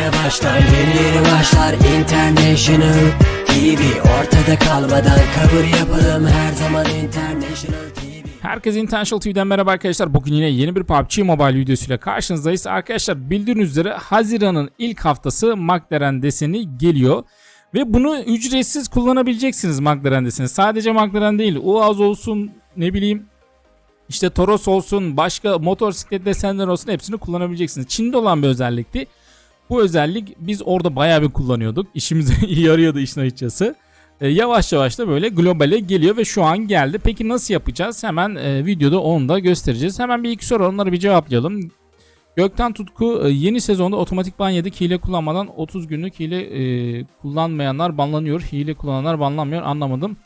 yeni başlar yeni yeni başlar International TV Ortada kalmadan kabul yapalım her zaman International TV Herkese International TV'den merhaba arkadaşlar. Bugün yine yeni bir PUBG Mobile videosuyla karşınızdayız. Arkadaşlar bildiğiniz üzere Haziran'ın ilk haftası McLaren deseni geliyor. Ve bunu ücretsiz kullanabileceksiniz McLaren deseni. Sadece McLaren değil. UAZ olsun ne bileyim işte Toros olsun başka motosiklet desenler olsun hepsini kullanabileceksiniz. Çin'de olan bir özellikti. Bu özellik biz orada bayağı bir kullanıyorduk. İşimize yarıyordu işin açıkçası. E, yavaş yavaş da böyle globale geliyor ve şu an geldi. Peki nasıl yapacağız? Hemen e, videoda onu da göstereceğiz. Hemen bir iki soru onları bir cevaplayalım. Gökten Tutku e, yeni sezonda otomatik ban yedik. Hile kullanmadan 30 günlük hile e, kullanmayanlar banlanıyor. Hile kullananlar banlanmıyor. Anlamadım.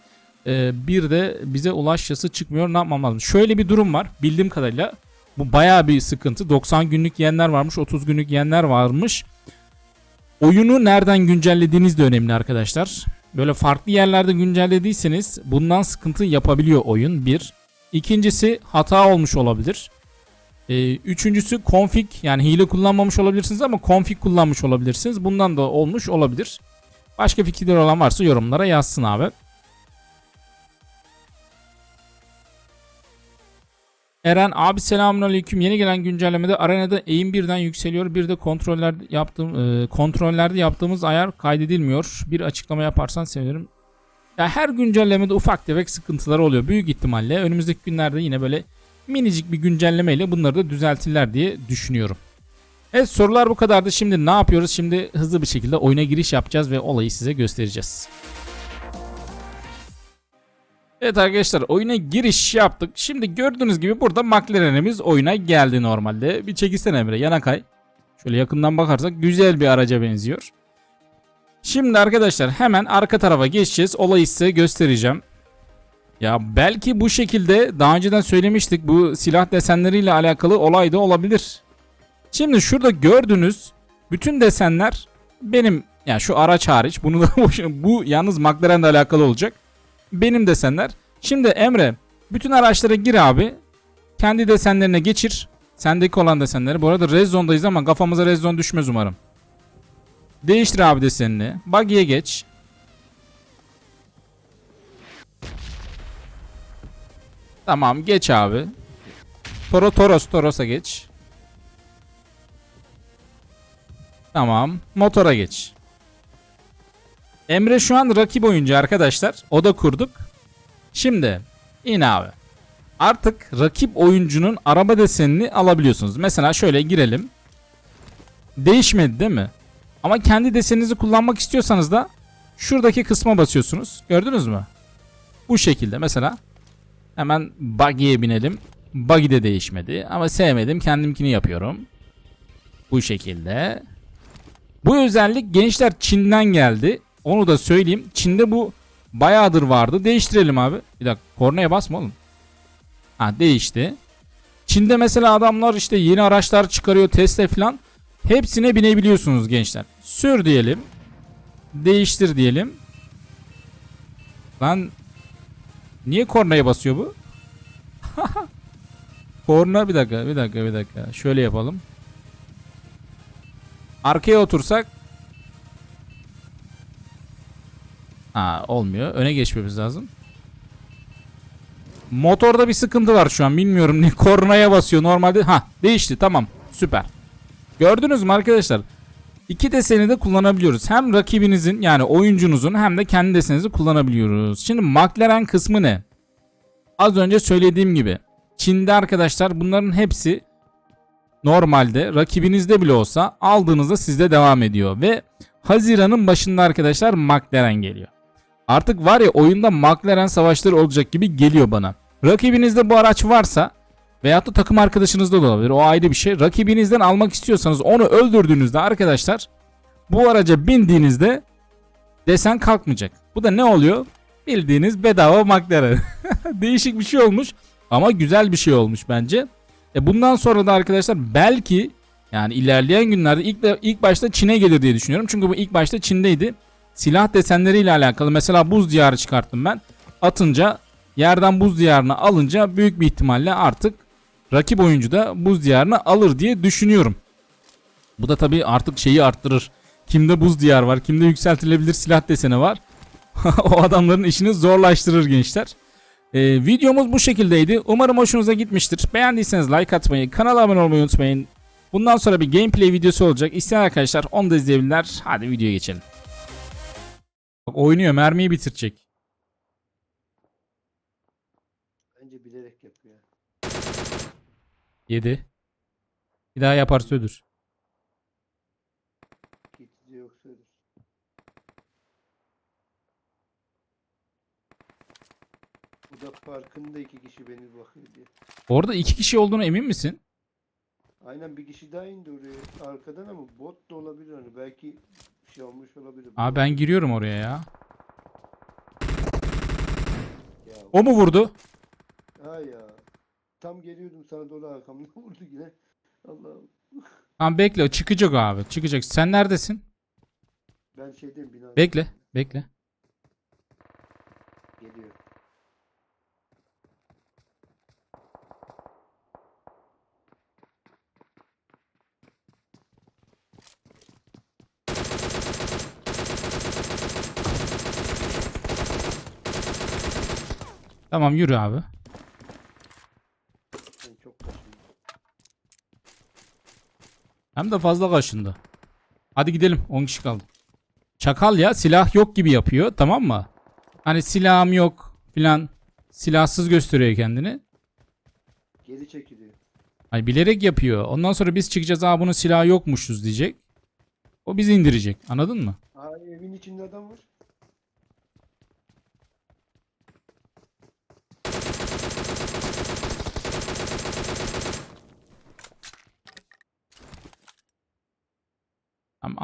E, bir de bize ulaş yazısı çıkmıyor. Ne yapmam lazım? Şöyle bir durum var. Bildiğim kadarıyla bu bayağı bir sıkıntı. 90 günlük yiyenler varmış. 30 günlük yiyenler varmış. Oyunu nereden güncellediğiniz de önemli arkadaşlar. Böyle farklı yerlerde güncellediyseniz bundan sıkıntı yapabiliyor oyun. Bir. İkincisi hata olmuş olabilir. Ee, üçüncüsü config yani hile kullanmamış olabilirsiniz ama config kullanmış olabilirsiniz. Bundan da olmuş olabilir. Başka fikirler olan varsa yorumlara yazsın abi. Eren abi selamünaleyküm. Yeni gelen güncellemede arenada eğim birden yükseliyor. Bir de kontroller yaptığım e, kontrollerde yaptığımız ayar kaydedilmiyor. Bir açıklama yaparsan sevinirim. Ya her güncellemede ufak tefek sıkıntılar oluyor. Büyük ihtimalle önümüzdeki günlerde yine böyle minicik bir güncellemeyle bunları da düzeltirler diye düşünüyorum. Evet sorular bu kadardı. Şimdi ne yapıyoruz? Şimdi hızlı bir şekilde oyuna giriş yapacağız ve olayı size göstereceğiz. Evet arkadaşlar oyuna giriş yaptık. Şimdi gördüğünüz gibi burada McLaren'imiz oyuna geldi normalde. Bir çekilsene Emre yana kay. Şöyle yakından bakarsak güzel bir araca benziyor. Şimdi arkadaşlar hemen arka tarafa geçeceğiz. Olayı size göstereceğim. Ya belki bu şekilde daha önceden söylemiştik bu silah desenleriyle alakalı olay da olabilir. Şimdi şurada gördüğünüz bütün desenler benim yani şu araç hariç bunu da bu yalnız McLaren'le alakalı olacak benim desenler. Şimdi Emre bütün araçlara gir abi. Kendi desenlerine geçir. Sendeki olan desenleri. Bu arada red zone'dayız ama kafamıza red zone düşmez umarım. Değiştir abi desenini. Buggy'e geç. Tamam geç abi. Toro Toros Toros'a geç. Tamam. Motora geç. Emre şu an rakip oyuncu arkadaşlar. O da kurduk. Şimdi in abi. Artık rakip oyuncunun araba desenini alabiliyorsunuz. Mesela şöyle girelim. Değişmedi değil mi? Ama kendi deseninizi kullanmak istiyorsanız da şuradaki kısma basıyorsunuz. Gördünüz mü? Bu şekilde mesela hemen buggy'e binelim. Buggy de değişmedi ama sevmedim. Kendimkini yapıyorum. Bu şekilde. Bu özellik gençler Çin'den geldi. Onu da söyleyeyim. Çin'de bu bayağıdır vardı. Değiştirelim abi. Bir dakika kornaya basma oğlum. Ha değişti. Çin'de mesela adamlar işte yeni araçlar çıkarıyor Tesla falan. Hepsine binebiliyorsunuz gençler. Sür diyelim. Değiştir diyelim. Lan niye kornaya basıyor bu? Korna bir dakika bir dakika bir dakika. Şöyle yapalım. Arkaya otursak Ha olmuyor. Öne geçmemiz lazım. Motorda bir sıkıntı var şu an. Bilmiyorum ne kornaya basıyor. Normalde ha değişti. Tamam. Süper. Gördünüz mü arkadaşlar? İki deseni de kullanabiliyoruz. Hem rakibinizin yani oyuncunuzun hem de kendi deseninizi kullanabiliyoruz. Şimdi McLaren kısmı ne? Az önce söylediğim gibi Çin'de arkadaşlar bunların hepsi normalde rakibinizde bile olsa aldığınızda sizde devam ediyor ve Haziran'ın başında arkadaşlar McLaren geliyor. Artık var ya oyunda McLaren savaşları olacak gibi geliyor bana. Rakibinizde bu araç varsa veyahut da takım arkadaşınızda da olabilir. O ayrı bir şey. Rakibinizden almak istiyorsanız onu öldürdüğünüzde arkadaşlar bu araca bindiğinizde desen kalkmayacak. Bu da ne oluyor? Bildiğiniz bedava McLaren. Değişik bir şey olmuş ama güzel bir şey olmuş bence. E bundan sonra da arkadaşlar belki yani ilerleyen günlerde ilk de, ilk başta Çin'e gelir diye düşünüyorum. Çünkü bu ilk başta Çin'deydi silah desenleriyle alakalı mesela buz diyarı çıkarttım ben. Atınca yerden buz diyarını alınca büyük bir ihtimalle artık rakip oyuncu da buz diyarını alır diye düşünüyorum. Bu da tabii artık şeyi arttırır. Kimde buz diyar var, kimde yükseltilebilir silah deseni var. o adamların işini zorlaştırır gençler. Ee, videomuz bu şekildeydi. Umarım hoşunuza gitmiştir. Beğendiyseniz like atmayı, kanala abone olmayı unutmayın. Bundan sonra bir gameplay videosu olacak. İsteyen arkadaşlar onu da izleyebilirler. Hadi videoya geçelim. Bak oynuyor, mermiyi bitirecek. Bence bilerek yapıyor. 7. Bir daha yaparsa ölür. Geçici yoksa ölür. Bu da farkında iki kişi beni bakıyor diye. Orada iki kişi olduğunu emin misin? Aynen bir kişi daha indi oraya arkadan ama bot da olabilir hani belki olmuş olabilir. Abi ben giriyorum oraya ya. Ya, O mu vurdu? ha ya. Tam geliyordum sana doğru arkamdan vurdu yine. Allah'ım. Tamam bekle çıkacak abi çıkacak. Sen neredesin? Ben şeydeyim bina. Bekle bekle. Geliyor. Tamam yürü abi. Hem de fazla kaşındı. Hadi gidelim 10 kişi kaldı. Çakal ya silah yok gibi yapıyor tamam mı? Hani silahım yok filan. Silahsız gösteriyor kendini. Geri çekiliyor. Hani bilerek yapıyor. Ondan sonra biz çıkacağız aa bunun silahı yokmuşuz diyecek. O bizi indirecek. Anladın mı? Aa evin içinde adam var.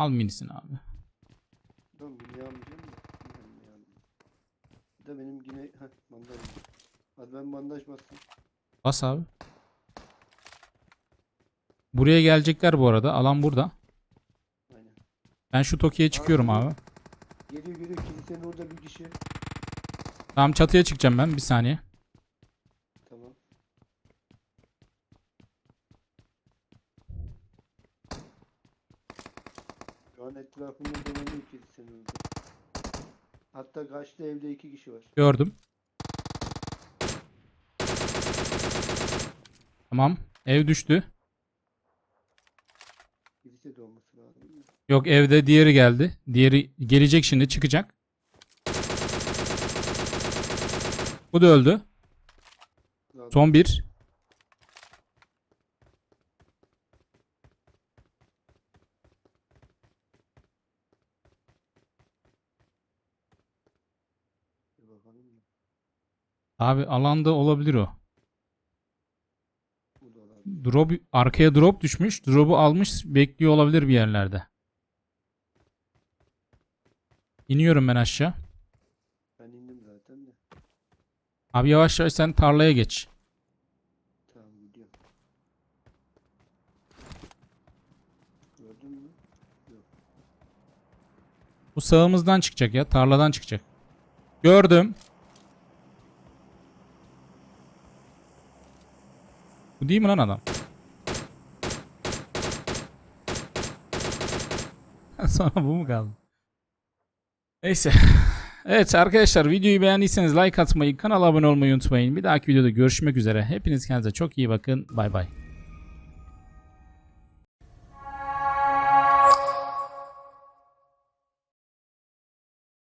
Al minisini abi. Tamam mini almayacağım da. Ben. Bir de benim yine heh, bandaj. Hadi ben bandaj bastım. Bas abi. Buraya gelecekler bu arada. Alan burada. Aynen. Ben şu Toki'ye çıkıyorum abi. Geliyor geliyor kilisenin orada bir kişi. Tamam çatıya çıkacağım ben bir saniye. Tamam. Şu an etrafında dolanıyor kilisenin orada. Hatta karşıda evde iki kişi var. Gördüm. Tamam. Ev düştü. Kilise de olması lazım. Yok evde diğeri geldi. Diğeri gelecek şimdi çıkacak. Bu da öldü. Son bir. Bakalım mı? Abi alanda olabilir o. Drop arkaya drop düşmüş. Drop'u almış bekliyor olabilir bir yerlerde. İniyorum ben aşağı. Ben indim zaten de. Abi yavaş yavaş sen tarlaya geç. Tamam gidiyorum. Gördün mü? Bu sağımızdan çıkacak ya. Tarladan çıkacak. Gördüm. Bu değil mi lan adam? Sonra bu mu kaldı? Neyse. Evet arkadaşlar videoyu beğendiyseniz like atmayı, kanala abone olmayı unutmayın. Bir dahaki videoda görüşmek üzere. Hepiniz kendinize çok iyi bakın. Bay bay.